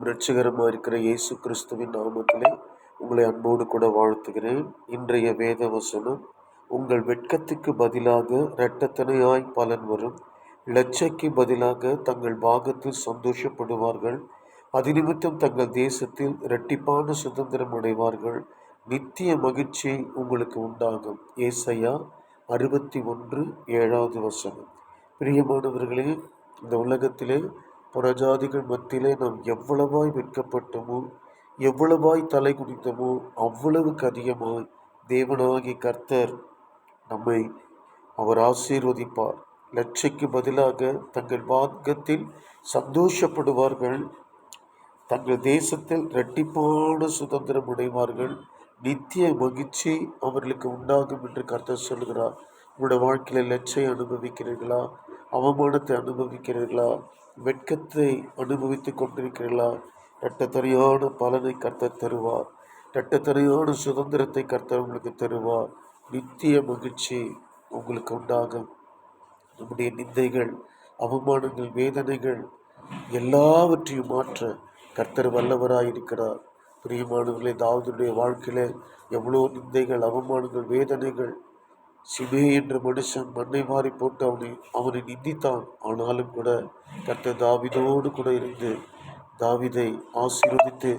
இரட்சகரமாக இருக்கிற இயேசு கிறிஸ்துவின் நாமத்திலே உங்களை அன்போடு கூட வாழ்த்துகிறேன். இன்றைய வேத வசனம் உங்கள் வெட்கத்துக்கு பதிலாக இரட்டத்தனையாய் பலன் வரும். லட்சைக்கு பதிலாக தங்கள் பாகத்தில் சந்தோஷப்படுவார்கள். அது நிமித்தம் தங்கள் தேசத்தில் இரட்டிப்பான சுதந்திரம் அடைவார்கள். நித்திய மகிழ்ச்சி உங்களுக்கு உண்டாகும். ஏசையா அறுபத்தி ஒன்று ஏழாவது வசனம். பிரியமானவர்களே இந்த உலகத்திலே புறஜாதிகள் மத்தியிலே நாம் எவ்வளவாய் வெட்கப்பட்டோமோ எவ்வளவாய் தலை குடித்தமோ அவ்வளவுக்கு அதிகமாய் தேவனாகி கர்த்தர் நம்மை அவர் ஆசீர்வதிப்பார். லட்சைக்கு பதிலாக தங்கள் பாகத்தில் சந்தோஷப்படுவார்கள். தங்கள் தேசத்தில் இரட்டிப்பான சுதந்திரம் அடைவார்கள். நித்திய மகிழ்ச்சி அவர்களுக்கு உண்டாகும் என்று கர்த்தர் சொல்கிறார் உங்களோட வாழ்க்கையில் லட்சை அனுபவிக்கிறீர்களா? அவமானத்தை அனுபவிக்கிறீர்களா? வெட்கத்தை அனுபவித்து கொண்டிருக்கிறீர்களா? இரட்டத்தனையான பலனை கர்த்தர் தருவார். இரட்டத்தனையான சுதந்திரத்தை கர்த்தர் உங்களுக்கு தருவார். நித்திய மகிழ்ச்சி உங்களுக்கு உண்டாகும். நம்முடைய நிந்தைகள் அவமானங்கள் வேதனைகள் எல்லாவற்றையும் மாற்ற கர்த்தர் வல்லவராயிருக்கிறார் பிரியமானவர்களே தாவதுடைய வாழ்க்கையில் எவ்வளோ நிந்தைகள் அவமானங்கள் வேதனைகள் சிமே என்ற மனுஷன் மண்ணை மாறி போட்டு அவனை அவனை நிந்தித்தான். ஆனாலும் கூட கர்த்தர் தாவிதோடு கூட இருந்து தாவிதை ஆசீர்வதித்து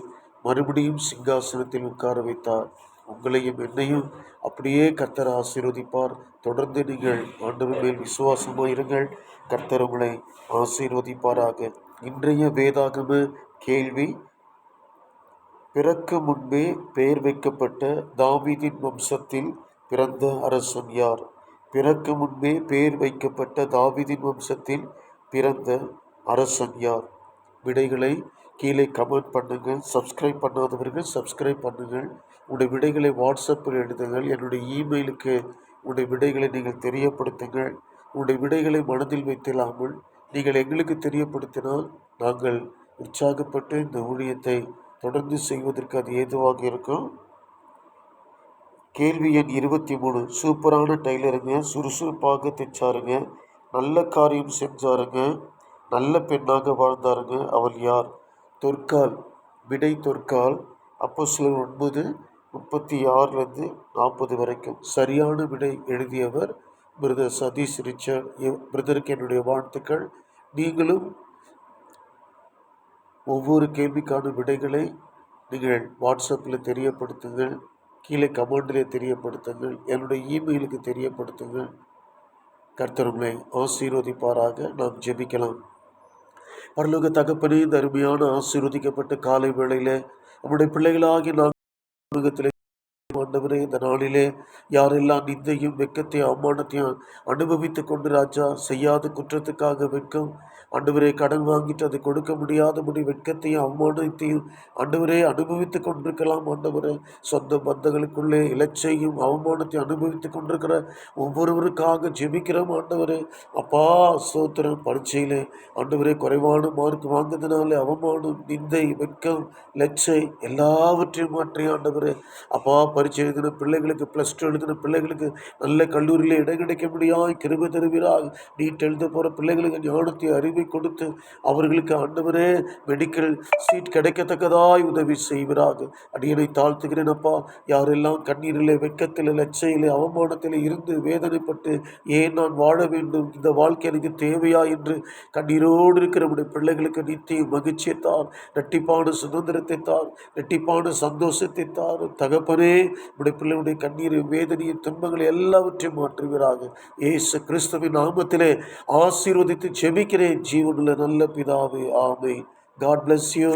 மறுபடியும் சிங்காசனத்தில் உட்கார வைத்தார். உங்களையும் என்னையும் அப்படியே கர்த்தர் ஆசீர்வதிப்பார். தொடர்ந்து நீங்கள் ஆண்டவர் மேல் விசுவாசமாக இருங்கள். கர்த்தர் உங்களை ஆசீர்வதிப்பாராக. இன்றைய வேதாகம கேள்வி பிறக்க முன்பே பெயர் வைக்கப்பட்ட தாவீதின் வம்சத்தில் பிறந்த அரசன் யார்? பிறக்கு முன்பே பேர் வைக்கப்பட்ட தாவிதின் வம்சத்தில் பிறந்த அரசன் யார்? விடைகளை கீழே கமெண்ட் பண்ணுங்கள். சப்ஸ்கிரைப் பண்ணாதவர்கள் சப்ஸ்கிரைப் பண்ணுங்கள். உடைய விடைகளை வாட்ஸ்அப்பில் எழுதுங்கள். என்னுடைய இமெயிலுக்கு உடைய விடைகளை நீங்கள் தெரியப்படுத்துங்கள். உடைய விடைகளை மனதில் வைத்தில்லாமல் நீங்கள் எங்களுக்கு தெரியப்படுத்தினால் நாங்கள் உற்சாகப்பட்டு இந்த ஊழியத்தை தொடர்ந்து செய்வதற்கு அது ஏதுவாக இருக்கும். கேள்வி எண் இருபத்தி மூணு. சூப்பரான டைலருங்க. சுறுசுறுப்பாக தைச்சாருங்க. நல்ல காரியம் செஞ்சாருங்க. நல்ல பெண்ணாக வாழ்ந்தாருங்க. அவள் யார்? தொற்கால். விடை தொற்கால். அப்போ சிலர் ஒன்பது முப்பத்தி ஆறுலேருந்து நாற்பது வரைக்கும். சரியான விடை எழுதியவர் பிரதர் சதீஷ் ரிச்சர்ட். பிரதருக்கு என்னுடைய வாழ்த்துக்கள். நீங்களும் ஒவ்வொரு கேள்விக்கான விடைகளை நீங்கள் வாட்ஸ்அப்பில் தெரியப்படுத்துங்கள். கீழே கமெண்டிலே தெரியப்படுத்துங்கள். என்னுடைய இமெயிலுக்கு தெரியப்படுத்துங்கள். கர்த்தர் உங்களை ஆசீர்வதிப்பாராக. நாம் ஜெபிக்கலாம். பரலோக தகப்பனே இந்த அருமையான ஆசீர்வதிக்கப்பட்ட காலை வேளையில் நம்முடைய பிள்ளைகளாகி நாம் ஆண்டவரே இந்த நாளிலே யாரெல்லாம் நிந்தையும் வெக்கத்தையும் அவமானத்தையும் அனுபவித்து கொண்டு ராஜா செய்யாத குற்றத்துக்காக வெட்கம். ஆண்டவரே கடன் வாங்கிட்டு அதை கொடுக்க முடியாதபடி வெட்கத்தையும் அவமானத்தையும் ஆண்டவரே அனுபவித்து கொண்டிருக்கலாம். ஆண்டவரே சொந்த பந்தங்களுக்குள்ளே இலச்சையும் அவமானத்தையும் அனுபவித்து கொண்டிருக்கிற ஒவ்வொருவருக்காக ஜெபிக்கிறோம் ஆண்டவரே. அப்பா சோத்திரம் பரீட்சையிலே ஆண்டவரே குறைவான மார்க் வாங்குறதுனால அவமானம் நிந்தை வெட்கம் லட்சை எல்லாவற்றையும் மாற்றி ஆண்டவரே. அப்பா பரீட்சை எழுதின பிள்ளைகளுக்கு ப்ளஸ் டூ எழுதின பிள்ளைகளுக்கு நல்ல கல்லூரியில் இடம் கிடைக்க முடியாது கிருப தருவீராக. நீட் எழுத போகிற பிள்ளைகளுக்கு ஞானத்தை அறிவை கொடுத்து அவர்களுக்கு ஆண்டவரே மெடிக்கல் சீட் கிடைக்கத்தக்கதாய் உதவி செய்வீராக. அடியனை தாழ்த்துகிறேன் அப்பா. யாரெல்லாம் கண்ணீரிலே வெட்கத்தில் லட்சையிலே அவமானத்தில் இருந்து வேதனைப்பட்டு ஏன் நான் வாழ வேண்டும்? இந்த வாழ்க்கை எனக்கு தேவையா என்று கண்ணீரோடு இருக்கிற நம்முடைய பிள்ளைகளுக்கு நித்திய மகிழ்ச்சியை தார். இரட்டிப்பான சுதந்திரத்தை தார். இரட்டிப்பான சந்தோஷத்தை தார். தகப்பனே உடைய பிள்ளையுடைய கண்ணீர் வேதனையும் துன்பங்களை எல்லாவற்றையும் மாற்றுவீராக. ஏசு கிறிஸ்துவின் நாமத்திலே ஆசீர்வதித்து செபிக்கிறேன் ஜீவனுள்ள நல்ல பிதாவே ஆமை காட் பிளஸ் யூ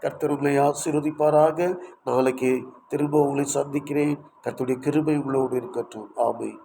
கர்த்தர் உங்களை ஆசீர்வதிப்பாராக. நாளைக்கு திரும்ப உங்களை சந்திக்கிறேன். கர்த்தருடைய கிருபை உள்ளோடு இருக்கட்டும். ஆமை